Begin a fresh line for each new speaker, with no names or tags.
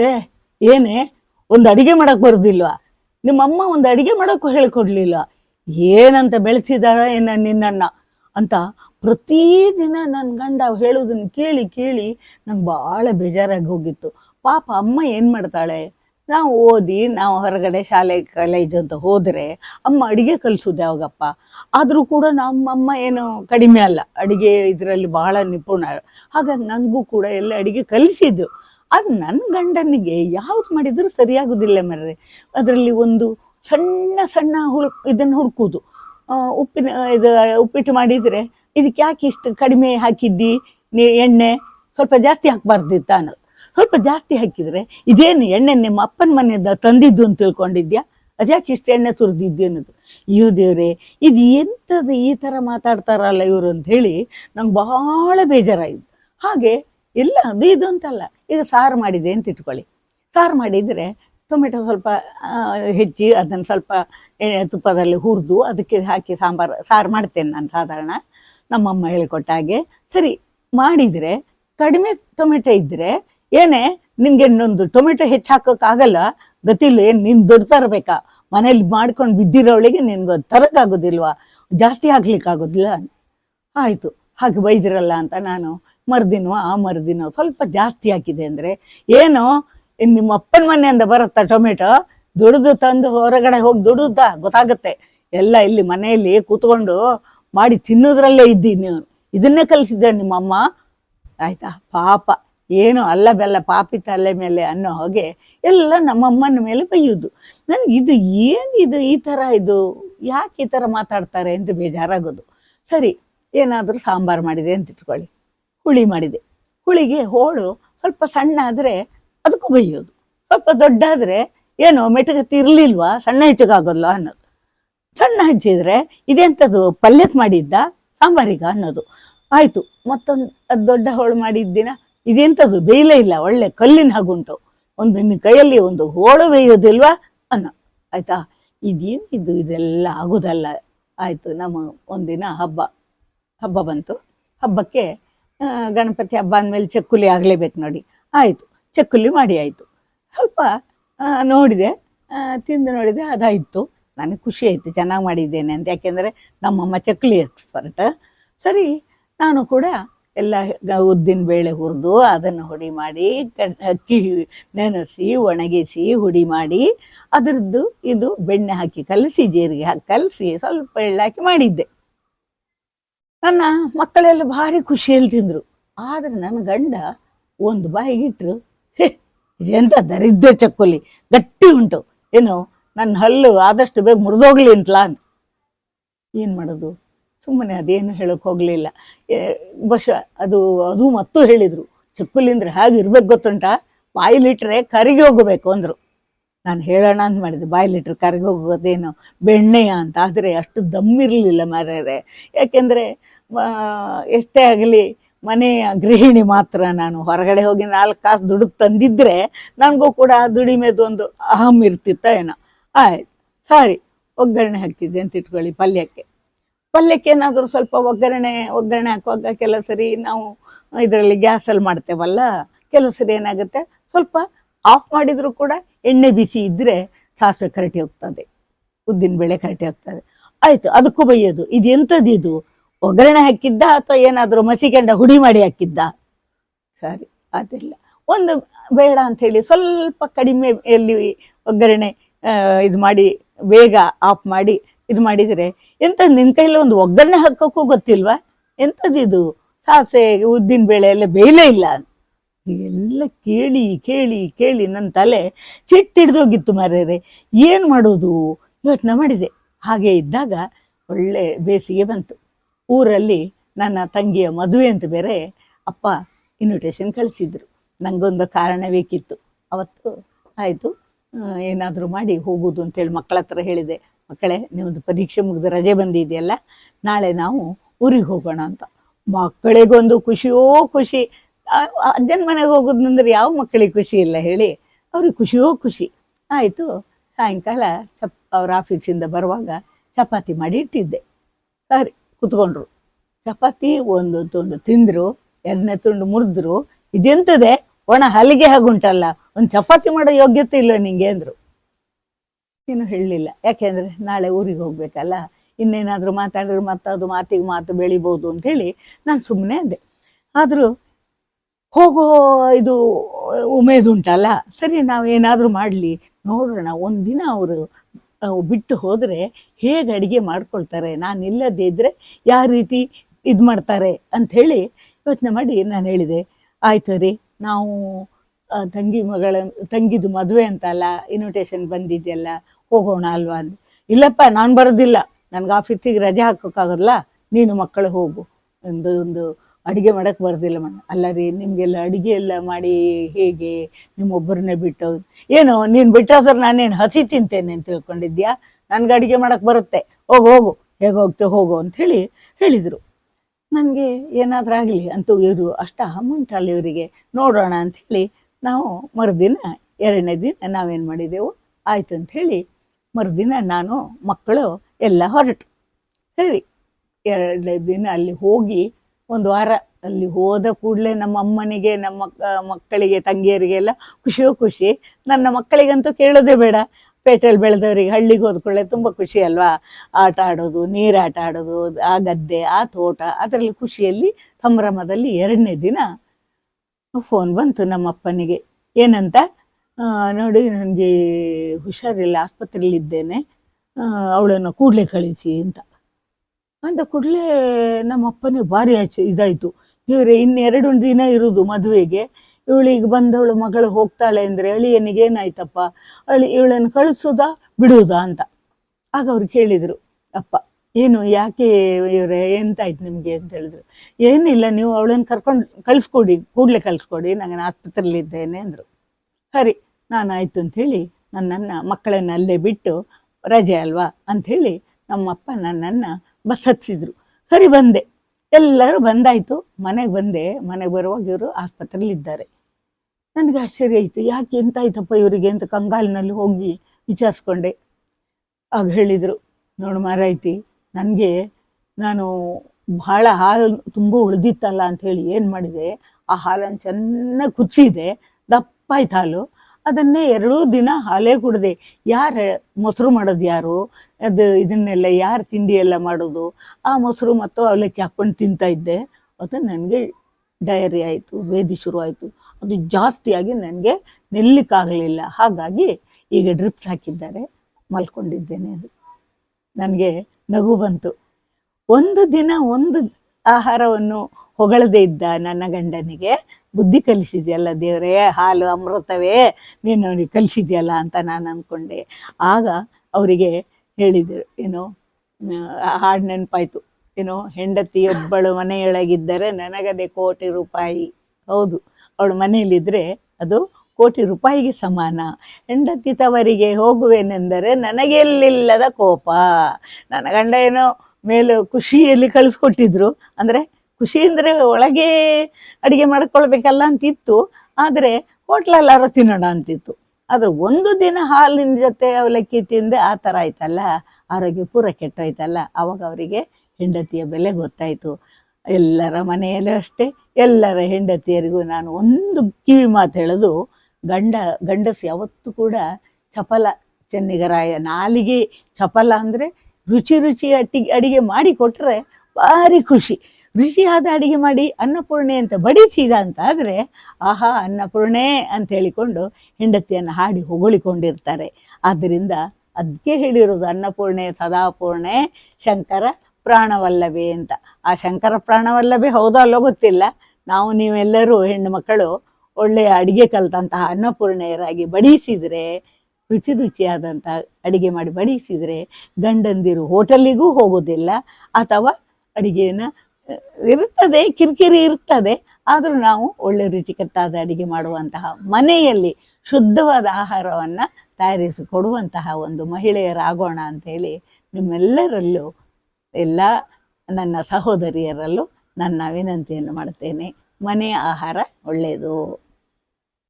ಏ, ಏನೇ? ಒಂದು ಅಡಿಗೆ ಮಾಡಕ್ ಬರುದಿಲ್ವಾ? ನಿಮ್ಮಮ್ಮ ಒಂದು ಅಡಿಗೆ ಮಾಡೋಕ್ಕೂ ಹೇಳ್ಕೊಡ್ಲಿಲ್ಲ. ಏನಂತ ಬೆಳೆಸಿದಾರ ಏನ ನಿನ್ನನ್ನ? ಅಂತ ಪ್ರತಿದಿನ ನನ್ನ ಗಂಡ ಹೇಳೋದನ್ನು ಕೇಳಿ ಕೇಳಿ ನಂಗೆ ಭಾಳ ಬೇಜಾರಾಗಿ ಹೋಗಿತ್ತು. ಪಾಪ ಅಮ್ಮ ಏನು ಮಾಡ್ತಾಳೆ? ನಾವು ಓದಿ, ನಾವು ಹೊರಗಡೆ ಶಾಲೆ, ಕಾಲೇಜ್ ಅಂತ ಹೋದರೆ ಅಮ್ಮ ಅಡಿಗೆ ಕಲಿಸೋದು ಯಾವಾಗಪ್ಪ? ಆದರೂ ಕೂಡ ನಮ್ಮಮ್ಮ ಏನು ಕಡಿಮೆ ಅಲ್ಲ. ಅಡಿಗೆ ಇದರಲ್ಲಿ ಬಹಳ ನಿಪುಣ. ಹಾಗಾಗಿ ನನಗೂ ಕೂಡ ಎಲ್ಲ ಅಡಿಗೆ ಕಲಿಸಿದ್ರು. ಅದು ನನ್ನ ಗಂಡನಿಗೆ ಯಾವ್ದು ಮಾಡಿದರೂ ಸರಿಯಾಗೋದಿಲ್ಲ ಮರ್ರೆ. ಅದರಲ್ಲಿ ಒಂದು ಸಣ್ಣ ಸಣ್ಣ ಹುಳು ಇದನ್ನು ಹುಡುಕುದು ಉಪ್ಪಿನ, ಇದು, ಉಪ್ಪಿಟ್ಟು ಮಾಡಿದರೆ ಇದಕ್ಕೆ ಯಾಕೆ ಇಷ್ಟು ಕಡಿಮೆ ಹಾಕಿದ್ದಿ? ಎಣ್ಣೆ ಸ್ವಲ್ಪ ಜಾಸ್ತಿ ಹಾಕಬಾರ್ದಿತ್ತ ಅನ್ನೋದು. ಸ್ವಲ್ಪ ಜಾಸ್ತಿ ಹಾಕಿದರೆ ಇದೇನು ಎಣ್ಣೆ ನಿಮ್ಮ ಅಪ್ಪನ ಮನೆಯಿಂದ ತಂದಿದ್ದು ಅಂತ ತಿಳ್ಕೊಂಡಿದ್ಯಾ? ಅದ್ಯಾಕೆ ಇಷ್ಟು ಎಣ್ಣೆ ಸುರಿದಿದ್ದೆ ಅನ್ನೋದು? ಅಯ್ಯೋ ದೇವ್ರೆ, ಇದು ಎಂಥದ್ದು ಈ ಥರ ಮಾತಾಡ್ತಾರಲ್ಲ ಇವರು ಅಂತ ಹೇಳಿ ನಂಗೆ ಬಹಳ ಬೇಜಾರಾಯಿತು. ಹಾಗೆ ಇಲ್ಲ ಅದು ಇದು ಅಂತಲ್ಲ. ಈಗ ಸಾರು ಮಾಡಿದೆ ಅಂತ ಇಟ್ಕೊಳ್ಳಿ. ಸಾರು ಮಾಡಿದರೆ ಟೊಮೆಟೊ ಸ್ವಲ್ಪ ಹೆಚ್ಚಿ ಅದನ್ನು ಸ್ವಲ್ಪ ಎಣ್ಣೆ ತುಪ್ಪದಲ್ಲಿ ಹುರಿದು ಅದಕ್ಕೆ ಹಾಕಿ ಸಾಂಬಾರು, ಸಾರು ಮಾಡ್ತೇನೆ ನಾನು ಸಾಧಾರಣ. ನಮ್ಮಮ್ಮ ಹೇಳಿಕೊಟ್ಟ ಹಾಗೆ. ಸರಿ, ಮಾಡಿದರೆ ಕಡಿಮೆ ಟೊಮೆಟೊ ಇದ್ದರೆ ಏನೇ ನಿನ್ಗೆ ಇನ್ನೊಂದು ಟೊಮೆಟೊ ಹೆಚ್ಚು ಹಾಕೋಕ್ಕಾಗಲ್ಲ ಗೊತ್ತಿಲ್ಲ ಏನು ನೀನು ದೊಡ್ಡ ತರಬೇಕಾ? ಮನೇಲಿ ಮಾಡ್ಕೊಂಡು ಬಿದ್ದಿರೋಳಿಗೆ ನಿನ್ಗೆ ತರಕ್ಕಾಗೋದಿಲ್ವಾ ಜಾಸ್ತಿ ಹಾಕ್ಲಿಕ್ಕಾಗೋದಿಲ್ಲ. ಆಯಿತು, ಹಾಗೆ ಬೈದಿರಲ್ಲ ಅಂತ ನಾನು ಮರುದಿನ ಆ ಮರುದಿನ ಸ್ವಲ್ಪ ಜಾಸ್ತಿ ಹಾಕಿದೆ ಅಂದರೆ ಏನು ನಿಮ್ಮ ಅಪ್ಪನ ಮನೆಯಿಂದ ಬರುತ್ತಾ ಟೊಮೆಟೊ, ದುಡಿದು ತಂದು ಹೊರಗಡೆ ಹೋಗಿ ದುಡಿದ ಗೊತ್ತಾಗುತ್ತೆ. ಎಲ್ಲ ಇಲ್ಲಿ ಮನೆಯಲ್ಲಿ ಕೂತ್ಕೊಂಡು ಮಾಡಿ ತಿನ್ನೋದ್ರಲ್ಲೇ ಇದ್ದೀನಿ ನೀವು ಇದನ್ನೇ ಕಲಿಸಿದ್ದೆ ನಿಮ್ಮಮ್ಮ ಆಯ್ತಾ? ಪಾಪ. ಏನು ಅಲ್ಲ ಬೆಲ್ಲ ಪಾಪಿ ತಲೆ ಮೇಲೆ ಅನ್ನೋ ಹಾಗೆ ಎಲ್ಲ ನಮ್ಮಮ್ಮನ ಮೇಲೆ ಬೈಯೋದು. ನನಗೆ ಇದು ಏನು ಇದು ಈ ಥರ ಇದು? ಯಾಕೆ ಈ ಥರ ಮಾತಾಡ್ತಾರೆ ಅಂತ ಬೇಜಾರಾಗೋದು. ಸರಿ, ಏನಾದರೂ ಸಾಂಬಾರು ಮಾಡಿದೆ ಅಂತ ಇಟ್ಕೊಳ್ಳಿ ಹುಳಿ ಮಾಡಿದೆ. ಹುಳಿಗೆ ಹೋಳು ಸ್ವಲ್ಪ ಸಣ್ಣ ಆದರೆ ಅದಕ್ಕೂ ಬೈಯೋದು. ಸ್ವಲ್ಪ ದೊಡ್ಡ ಏನೋ ಮೆಟಗತ್ತಿ ಇರಲಿಲ್ವಾ, ಸಣ್ಣ ಹೆಚ್ಚಗಾಗೋಲ್ಲ ಅನ್ನೋದು. ಸಣ್ಣ ಹಚ್ಚಿದ್ರೆ ಇದೆಂಥದ್ದು ಪಲ್ಯಕ್ಕೆ ಮಾಡಿದ್ದ ಸಾಂಬಾರಿಗ ಅನ್ನೋದು. ಆಯಿತು, ಮತ್ತೊಂದು ಅದು ದೊಡ್ಡ ಹೋಳು ಮಾಡಿದ್ದಿನ ಇದೆಂಥದ್ದು ಬೇಯಲೇ ಇಲ್ಲ, ಒಳ್ಳೆ ಕಲ್ಲಿನ ಹಾಗುಂಟು ಒಂದು ನಿನ್ನ ಕೈಯಲ್ಲಿ ಒಂದು ಹೋಳು ಬೇಯೋದಿಲ್ವಾ ಅನ್ನೋ. ಆಯ್ತಾ? ಇದೇನು ಇದು? ಇದೆಲ್ಲ ಆಗೋದಲ್ಲ. ಆಯಿತು, ನಮ್ಮ ಒಂದಿನ ಹಬ್ಬ. ಹಬ್ಬ ಬಂತು. ಹಬ್ಬಕ್ಕೆ ಗಣಪತಿ ಹಬ್ಬ ಅಂದಮೇಲೆ ಚಕ್ಕುಲಿ ಆಗಲೇಬೇಕು ನೋಡಿ. ಆಯಿತು, ಚಕ್ಕುಲಿ ಮಾಡಿ ಆಯಿತು. ಸ್ವಲ್ಪ ನೋಡಿದೆ ತಿಂದು ನೋಡಿದೆ, ಅದಾಯಿತು. ನನಗೆ ಖುಷಿ ಆಯಿತು, ಚೆನ್ನಾಗಿ ಮಾಡಿದ್ದೇನೆ ಅಂತ. ಯಾಕೆಂದರೆ ನಮ್ಮಮ್ಮ ಚಕ್ಕುಲಿ ಎಕ್ಸ್ಪರ್ಟ್ ಸರಿ, ನಾನು ಕೂಡ ಎಲ್ಲ ಉದ್ದಿನ ಬೇಳೆ ಹುರಿದು ಅದನ್ನು ಹುಡಿ ಮಾಡಿ ಅಕ್ಕಿ ನೆನೆಸಿ, ಒಣಗಿಸಿ, ಹುಡಿ ಮಾಡಿ, ಅದರದ್ದು ಇದು ಬೆಣ್ಣೆ ಹಾಕಿ ಕಲಸಿ, ಜೀರಿಗೆ ಹಾಕಿ ಕಲಸಿ, ಸ್ವಲ್ಪ ಎಳ್ಳು ಹಾಕಿ ಮಾಡಿದ್ದೆ. ನನ್ನ ಮಕ್ಕಳೆಲ್ಲ ಭಾರಿ ಖುಷಿಯಲ್ಲಿ ತಿಂದರು. ಆದರೆ ನನ್ನ ಗಂಡ ಒಂದು ಬಾಯಿಗಿಟ್ರು ಹೇ, ಇದೆಂತ ಚಕ್ಕುಲಿ, ಗಟ್ಟಿ ಉಂಟು. ಏನು ನನ್ನ ಹಲ್ಲು ಆದಷ್ಟು ಬೇಗ ಮುರಿದೋಗ್ಲಿ ಅಂತಲಾ ಅಂತ ಏನು ಮಾಡೋದು? ಸುಮ್ಮನೆ ಅದೇನು ಹೇಳೋಕೆ ಹೋಗಲಿಲ್ಲ. ಬಶ ಅದು ಅದು ಮತ್ತೂ ಹೇಳಿದರು. ಚಕ್ಕುಲಿ ಅಂದರೆ ಹಾಗೆ ಇರ್ಬೇಕು ಗೊತ್ತುಂಟಾ? ಬಾಯಿಲಿಟ್ರೆ ಕರಿಗೆ ಹೋಗಬೇಕು ಅಂದರು. ನಾನು ಹೇಳೋಣ ಅಂತ ಮಾಡಿದೆ ಬಾಯ್ಲಿಟ್ರ್ ಕರ್ಗೆ ಹೋಗೋದೇನು ಬೆಣ್ಣೆಯ ಅಂತ. ಆದರೆ ಅಷ್ಟು ದಮ್ಮಿರಲಿಲ್ಲ ಮಾರ್ಯಾರೆ ಯಾಕೆಂದರೆ ಎಷ್ಟೇ ಆಗಲಿ ಮನೆಯ ಗೃಹಿಣಿ ಮಾತ್ರ ನಾನು. ಹೊರಗಡೆ ಹೋಗಿ ನಾಲ್ಕು ಕಾಸು ದುಡುಕ್ ತಂದಿದ್ರೆ ನನಗೂ ಕೂಡ ದುಡಿಮೆದು ಒಂದು ಅಹಂ ಇರ್ತಿತ್ತ ಏನೋ. ಆಯ್ತು. ಸಾರಿ. ಒಗ್ಗರಣೆ ಹಾಕಿದ್ದೆ ಅಂತ ಇಟ್ಕೊಳ್ಳಿ ಪಲ್ಯಕ್ಕೆ. ಪಲ್ಯಕ್ಕೆ ಏನಾದರೂ ಸ್ವಲ್ಪ ಒಗ್ಗರಣೆ ಒಗ್ಗರಣೆ ಹಾಕುವಾಗ ಕೆಲವು ಸರಿ ನಾವು ಇದರಲ್ಲಿ ಗ್ಯಾಸಲ್ಲಿ ಮಾಡ್ತೇವಲ್ಲ. ಕೆಲವು ಸರಿ ಏನಾಗುತ್ತೆ? ಸ್ವಲ್ಪ ಆಫ್ ಮಾಡಿದರೂ ಕೂಡ ಎಣ್ಣೆ ಬಿಸಿ ಇದ್ದರೆ ಸಾಸಿವೆ ಕರಟಿ ಹೋಗ್ತದೆ. ಉದ್ದಿನ ಬೇಳೆ ಕರಟಿ ಹೋಗ್ತದೆ. ಆಯಿತು, ಅದಕ್ಕೂ ಬೈಯೋದು. ಇದು ಎಂಥದ್ದು ಇದು? ಒಗ್ಗರಣೆ ಹಾಕಿದ್ದ ಅಥವಾ ಏನಾದರೂ ಮಸಿಗೆಂಡ ಹುಡಿ ಮಾಡಿ ಹಾಕಿದ್ದ? ಸರಿ ಅದಿಲ್ಲ ಒಂದು ಬೇಡ ಅಂತ ಹೇಳಿ ಸ್ವಲ್ಪ ಕಡಿಮೆಯಲ್ಲಿ ಒಗ್ಗರಣೆ ಇದು ಮಾಡಿ, ಬೇಗ ಆಫ್ ಮಾಡಿ ಇದು ಮಾಡಿದರೆ ಎಂತ ನಿನ್ನ ಕೈಯಲ್ಲಿ ಒಂದು ಒಗ್ಗರಣೆ ಹಾಕೋಕ್ಕೂ ಗೊತ್ತಿಲ್ವಾ? ಎಂಥದ್ದು ಇದು? ಸಾಸಿವೆ, ಉದ್ದಿನ ಬೇಳೆ ಎಲ್ಲ ಬೇಯಲೇ ಇಲ್ಲ ಎಲ್ಲ ಕೇಳಿ ಕೇಳಿ ಕೇಳಿ ನನ್ನ ತಲೆ ಚಿಟ್ಟಿಡ್ದೋಗಿತ್ತು ಮಾರ್ಯಾರೆ ಏನು ಮಾಡೋದು? ಯೋಚನೆ ಮಾಡಿದೆ. ಹಾಗೆ ಇದ್ದಾಗ ಒಳ್ಳೆ ಬೇಸಿಗೆ ಬಂತು. ಊರಲ್ಲಿ ನನ್ನ ತಂಗಿಯ ಮದುವೆ ಅಂತ ಬೇರೆ ಅಪ್ಪ ಇನ್ವಿಟೇಷನ್ ಕಳಿಸಿದ್ರು. ನನಗೊಂದು ಕಾರಣ ಬೇಕಿತ್ತು. ಅವತ್ತು ಆಯಿತು ಏನಾದರೂ ಮಾಡಿ ಹೋಗೋದು ಅಂತೇಳಿ ಮಕ್ಕಳ ಹತ್ರ ಹೇಳಿದೆ. ಮಕ್ಕಳೇ ನಿಮ್ಮದು ಪರೀಕ್ಷೆ ಮುಗಿದು ರಜೆ ಬಂದಿದೆಯಲ್ಲ, ನಾಳೆ ನಾವು ಊರಿಗೆ ಹೋಗೋಣ ಅಂತ. ಮಕ್ಕಳಿಗೊಂದು ಖುಷಿಯೋ ಖುಷಿ. ಅಜ್ಜನ ಮನೆಗೆ ಹೋಗೋದಂದ್ರೆ ಯಾವ ಮಕ್ಕಳಿಗೆ ಖುಷಿ ಇಲ್ಲ ಹೇಳಿ. ಅವ್ರಿಗೆ ಖುಷಿಯೋ ಖುಷಿ. ಆಯಿತು, ಸಾಯಂಕಾಲ ಚಪ್, ಅವ್ರ ಆಫೀಸಿಂದ ಬರುವಾಗ ಚಪಾತಿ ಮಾಡಿ ಇಟ್ಟಿದ್ದೆ. ಸರಿ, ಕುತ್ಕೊಂಡ್ರು. ಚಪಾತಿ ಒಂದು ತುಂಡು ತಿಂದರು ಎರಡನೇ ತುಂಡು ಮುರಿದ್ರು. ಇದೆಂತದೆ? ಒಣ ಹಲಿಗೆ ಹಾಗುಂಟಲ್ಲ ಒಂದು ಚಪಾತಿ ಮಾಡೋ ಯೋಗ್ಯತೆ ಇಲ್ಲ ನಿಂಗೆ ಅಂದರು. ಏನು ಹೇಳಲಿಲ್ಲ. ಯಾಕೆಂದ್ರೆ ನಾಳೆ ಊರಿಗೆ ಹೋಗ್ಬೇಕಲ್ಲ, ಇನ್ನೇನಾದರೂ ಮಾತಾಡಿದ್ರೆ ಮತ್ತದು ಮಾತಿಗೆ ಮಾತು ಬೆಳಿಬೋದು ಅಂತೇಳಿ ನಾನು ಸುಮ್ಮನೆ ಅಂದೆ ಆದರೂ ಹೋಗೋ ಇದು, ಉಮೇದುಂಟಲ್ಲ? ಸರಿ ನಾವು ಏನಾದರೂ ಮಾಡಲಿ. ನೋಡೋಣ, ಒಂದಿನ ಅವರು ಬಿಟ್ಟು ಹೋದರೆ ಹೇಗೆ ಅಡುಗೆ ಮಾಡ್ಕೊಳ್ತಾರೆ? ನಾನು ಇಲ್ಲದೇ ಇದ್ದರೆ ಯಾವ ರೀತಿ ಇದು ಮಾಡ್ತಾರೆ ಅಂಥೇಳಿ ಯೋಚನೆ ಮಾಡಿ ನಾನು ಹೇಳಿದೆ. ಆಯ್ತು ರೀ, ನಾವು ತಂಗಿ ಮಗಳ, ತಂಗಿದು ಮದುವೆ ಅಂತಲ್ಲ ಇನ್ವಿಟೇಷನ್ ಬಂದಿದೆಯಲ್ಲ, ಹೋಗೋಣ ಅಲ್ವಾ ಅಂತ ಇಲ್ಲಪ್ಪ, ನಾನು ಬರೋದಿಲ್ಲ. ನನಗೆ ಆಫೀಸಿಗೆ ರಜೆ ಹಾಕೋಕ್ಕಾಗಲ್ಲ. ನೀನು ಮಕ್ಕಳು ಹೋಗು. ಒಂದು ಒಂದು ಅಡುಗೆ ಮಾಡಕ್ ಬರೋದಿಲ್ಲ ಮಣ್ಣ. ಅಲ್ಲ ರೀ ನಿಮಗೆಲ್ಲ ಅಡುಗೆ ಎಲ್ಲ ಮಾಡಿ ಹೇಗೆ ನಿಮ್ಮೊಬ್ಬರನ್ನೇ ಬಿಟ್ಟು ಏನು, ನೀನು ಸರ್ ನಾನೇನು ಹಸಿ ತಿಂತೇನೆ ಅಂತ ತಿಳ್ಕೊಂಡಿದ್ಯಾ? ನನಗೆ ಅಡುಗೆ ಮಾಡಕ್ ಬರುತ್ತೆ. ಹೋಗು ಹೋಗು. ಹೇಗೆ ಹೋಗ್ತೆ ಹೋಗು ಹೇಳಿ ಹೇಳಿದರು. ನನಗೆ ಏನಾದರೂ ಆಗಲಿ ಅಂತೂ ಇವರು ಅಷ್ಟು ಅಮೌಂಟಲ್ಲ ಇವರಿಗೆ ನೋಡೋಣ ಅಂಥೇಳಿ ನಾವು ಮರುದಿನ ಎರಡನೇ ದಿನ ನಾವೇನು ಮಾಡಿದೆವು? ಆಯ್ತು ಅಂಥೇಳಿ ಮರುದಿನ ನಾನು ಮಕ್ಕಳು ಎಲ್ಲ ಹೊರಟು. ಸರಿ, ಎರಡನೇ ದಿನ ಅಲ್ಲಿ ಹೋಗಿ ಒಂದು ವಾರ ಅಲ್ಲಿ ಹೋದ ಕೂಡಲೇ ನಮ್ಮ ಅಮ್ಮನಿಗೆ, ನಮ್ಮ ಮಕ್ಕ- ಮಕ್ಕಳಿಗೆ, ತಂಗಿಯರಿಗೆಲ್ಲ ಖುಷಿಯೋ ಖುಷಿ. ನನ್ನ ಮಕ್ಕಳಿಗಂತೂ ಕೇಳೋದೇ ಬೇಡ. ಪೇಟೆಯಲ್ಲಿ ಬೆಳೆದವರಿಗೆ ಹಳ್ಳಿಗೆ ಹೋದ್ಕೊಳ್ಳೆ ತುಂಬ ಖುಷಿ ಅಲ್ವಾ? ಆಟ ಆಡೋದು, ನೀರಾಟ ಆಡೋದು, ಆ ಗದ್ದೆ, ಆ ತೋಟ, ಅದರಲ್ಲಿ ಖುಷಿಯಲ್ಲಿ ಸಂಭ್ರಮದಲ್ಲಿ ಎರಡನೇ ದಿನ ಫೋನ್ ಬಂತು ನಮ್ಮ ಅಪ್ಪನಿಗೆ. ಏನಂತ? ನೋಡಿ, ನನಗೆ ಹುಷಾರಿಲ್ಲ, ಆಸ್ಪತ್ರೆಯಲ್ಲಿದ್ದೇನೆ. ಅವಳನ್ನು ಕೂಡಲೇ ಕಳಿಸಿ ಅಂತ. ಅಂದ ಕೂಡಲೇ ನಮ್ಮ ಅಪ್ಪನಿಗೆ ಭಾರಿ ಆಚೆ ಇದಾಯಿತು. ಇವ್ರೆ ಇನ್ನೆರಡು ದಿನ ಇರುವುದು ಮದುವೆಗೆ. ಇವಳಿಗೆ ಬಂದವಳು ಮಗಳು ಹೋಗ್ತಾಳೆ ಅಂದರೆ ಅಳಿಯನಿಗೆ ಏನಾಯ್ತಪ್ಪ? ಅಳಿ ಇವಳನ್ನು ಕಳಿಸೋದಾ ಬಿಡುವುದಾ ಅಂತ. ಆಗ ಅವ್ರು ಕೇಳಿದರು, ಅಪ್ಪ, ಏನು ಯಾಕೆ ಇವ್ರೆ ಎಂತಾಯ್ತು ನಿಮಗೆ? ಅಂತ ಹೇಳಿದ್ರು, ಏನಿಲ್ಲ, ನೀವು ಅವಳನ್ನು ಕರ್ಕೊಂಡು ಕಳಿಸ್ಕೊಡಿ, ಕೂಡಲೇ ಕಳಿಸ್ಕೊಡಿ, ನಾನು ಆಸ್ಪತ್ರೆಯಲ್ಲಿದ್ದೇನೆ ಅಂದರು. ಸರಿ, ನಾನು ಆಯಿತು ಅಂಥೇಳಿ ನನ್ನನ್ನು ಮಕ್ಕಳನ್ನ ಅಲ್ಲೇ ಬಿಟ್ಟು, ರಜೆ ಅಲ್ವಾ? ಅಂಥೇಳಿ ನಮ್ಮಪ್ಪ ನನ್ನನ್ನು ಬಸ್ ಹತ್ತಿಸಿದ್ರು ಸರಿ, ಬಂದೆ. ಎಲ್ಲರೂ ಬಂದಾಯಿತು. ಮನೆಗೆ ಬಂದೆ. ಮನೆಗೆ ಬರುವಾಗ ಇವರು ಆಸ್ಪತ್ರೆಯಲ್ಲಿದ್ದಾರೆ ನನಗೆ ಆಶ್ಚರ್ಯ ಆಯಿತು. ಯಾಕೆ ಎಂತಾಯ್ತಪ್ಪ ಇವರಿಗೆ ಅಂತ ಕಂಗಾಲಿನಲ್ಲಿ ಹೋಗಿ ವಿಚಾರಿಸ್ಕೊಂಡೆ. ಆಗ ಹೇಳಿದರು, ನೋಡು ಮಾರಾಯ್ತಿ, ನನಗೆ ನಾನು ಭಾಳ ಹಾಲು ತುಂಬ ಉಳಿದಿತ್ತಲ್ಲ ಅಂಥೇಳಿ ಏನು ಮಾಡಿದೆ? ಆ ಹಾಲನ್ನು ಚೆನ್ನಾಗಿ ಕುದಿಸಿದೆ. ದಪ್ಪಾಯ್ತು ಹಾಲು. ಅದನ್ನೇ ಎರಡೂ ದಿನ ಹಾಲೇ ಕುಡಿದೆ. ಯಾರು ಮೊಸರು ಮಾಡೋದು ಯಾರು? ಅದು ಇದನ್ನೆಲ್ಲ ಯಾರು ತಿಂಡಿ ಎಲ್ಲ ಮಾಡೋದು? ಆ ಮೊಸರು ಮತ್ತು ಅವಲಕ್ಕಿ ಹಾಕ್ಕೊಂಡು ತಿಂತಾ ಇದ್ದೆ. ಅದು ನನಗೆ ಡಯರಿ ಆಯಿತು ಬೇದಿ ಶುರುವಾಯಿತು ಅದು ಜಾಸ್ತಿಯಾಗಿ ನನಗೆ ನಿಲ್ಲಿಕ್ಕಾಗಲಿಲ್ಲ ಹಾಗಾಗಿ ಈಗ ಡ್ರಿಪ್ಸ್ ಹಾಕಿದ್ದಾರೆ, ಮಲ್ಕೊಂಡಿದ್ದೇನೆ ಅದು. ನನಗೆ ನಗು ಬಂತು. ಒಂದು ದಿನ ಒಂದು ಆಹಾರವನ್ನು ಹೊಗಳದೇ ಇದ್ದ ನನ್ನ ಗಂಡನಿಗೆ ಬುದ್ಧಿ ಕಲಿಸಿದೆಯಲ್ಲ ದೇವರೇ, ಹಾಲು, ಅಮೃತವೇ ನೀನು ಅವನಿಗೆ ಕಲಿಸಿದ್ಯಲ್ಲ ಅಂತ ನಾನು ಅಂದ್ಕೊಂಡೆ ಆಗ ಅವರಿಗೆ ಹೇಳಿದರು, ಏನು ಹಾಡು ನೆನಪಾಯ್ತು. ಏನು, ಹೆಂಡತಿಯೊಬ್ಬಳು ಮನೆಯೊಳಗಿದ್ದರೆ ನನಗದೇ ಕೋಟಿ ರೂಪಾಯಿ. ಹೌದು, ಅವಳು ಮನೆಯಲ್ಲಿದ್ದರೆ ಅದು ಕೋಟಿ ರೂಪಾಯಿಗೆ ಸಮಾನ. ಹೆಂಡತಿ ತವರಿಗೆ ಹೋಗುವೆನೆಂದರೆ ನನಗೆಲ್ಲಿಲ್ಲದ ಕೋಪ. ನನ್ನ ಗಂಡ ಏನೋ ಮೇಲೆ ಖುಷಿಯಲ್ಲಿ ಕಳಿಸ್ಕೊಟ್ಟಿದ್ರು. ಅಂದರೆ ಖುಷಿ ಅಂದರೆ ಒಳಗೆ ಅಡುಗೆ ಮಾಡ್ಕೊಳ್ಬೇಕಲ್ಲ ಅಂತಿತ್ತು, ಆದರೆ ಹೋಟ್ಲಲ್ಲಾರು ತಿನ್ನೋಣ ಅಂತಿತ್ತು. ಆದರೆ ಒಂದು ದಿನ ಹಾಲಿನ ಜೊತೆ ಅವಲಕ್ಕಿ ತಿಂದೆ, ಆ ಥರ ಆಯ್ತಲ್ಲ, ಆರೋಗ್ಯ ಪೂರ ಕೆಟ್ಟೋಯ್ತಲ್ಲ, ಅವಾಗ ಅವರಿಗೆ ಹೆಂಡತಿಯ ಬೆಲೆ ಗೊತ್ತಾಯಿತು. ಎಲ್ಲರ ಮನೆಯಲ್ಲೂ ಅಷ್ಟೇ, ಎಲ್ಲರ ಹೆಂಡತಿಯರಿಗೂ ನಾನು ಒಂದು ಕಿವಿ ಮಾತು ಹೇಳೋದು, ಗಂಡ, ಗಂಡಸು ಯಾವತ್ತೂ ಕೂಡ ಚಪಲ, ಚೆನ್ನಿಗರಾಯ ನಾಲಿಗೆ ಚಪಲ ಅಂದರೆ ರುಚಿ ರುಚಿ ಅಟ್ಟಿ ಅಡಿಗೆ ಮಾಡಿ ಕೊಟ್ಟರೆ ಭಾರಿ ಖುಷಿ. ರುಚಿಯಾದ ಅಡಿಗೆ ಮಾಡಿ ಅನ್ನಪೂರ್ಣೆ ಅಂತ ಬಡಿಸಿದ ಅಂತ ಆದರೆ ಆಹಾ ಅನ್ನಪೂರ್ಣೆ ಅಂತ ಹೇಳಿಕೊಂಡು ಹೆಂಡತಿಯನ್ನು ಹಾಡಿ ಹೊಗಳಿಕೊಂಡಿರ್ತಾರೆ. ಆದ್ದರಿಂದ ಅದಕ್ಕೆ ಹೇಳಿರೋದು ಅನ್ನಪೂರ್ಣೆ ಸದಾಪೂರ್ಣೆ ಶಂಕರ ಪ್ರಾಣವಲ್ಲಭೆ ಅಂತ. ಆ ಶಂಕರ ಪ್ರಾಣವಲ್ಲಭೆ ಹೌದೋ ಅಲ್ಲೋ ಗೊತ್ತಿಲ್ಲ. ನಾವು ನೀವೆಲ್ಲರೂ ಹೆಣ್ಣು ಮಕ್ಕಳು ಒಳ್ಳೆಯ ಅಡಿಗೆ ಕಲಿತಂತಹ ಅನ್ನಪೂರ್ಣೆಯರಾಗಿ ಬಡಿಸಿದರೆ ರುಚಿ ರುಚಿಯಾದಂಥ ಅಡಿಗೆ ಮಾಡಿ ಬಡಿಸಿದರೆ ಗಂಡಂದಿರು ಹೋಟೆಲಿಗೂ ಹೋಗೋದಿಲ್ಲ ಅಥವಾ ಅಡಿಗೆನ ಅಹ್, ಇರ್ತದೆ, ಕಿರಿಕಿರಿ ಇರ್ತದೆ, ಆದರೂ ನಾವು ಒಳ್ಳೆ ರುಚಿಕಟ್ಟಾದ ಅಡಿಗೆ ಮಾಡುವಂತಹ ಮನೆಯಲ್ಲಿ ಶುದ್ಧವಾದ ಆಹಾರವನ್ನು ತಯಾರಿಸಿ ಕೊಡುವಂತಹ ಒಂದು ಮಹಿಳೆಯರಾಗೋಣ ಅಂತೇಳಿ ನಿಮ್ಮೆಲ್ಲರಲ್ಲೂ ಎಲ್ಲ ನನ್ನ ಸಹೋದರಿಯರಲ್ಲೂ ನನ್ನ ವಿನಂತಿಯನ್ನು ಮಾಡುತ್ತೇನೆ ಮನೆಯ ಆಹಾರ ಒಳ್ಳೆಯದು.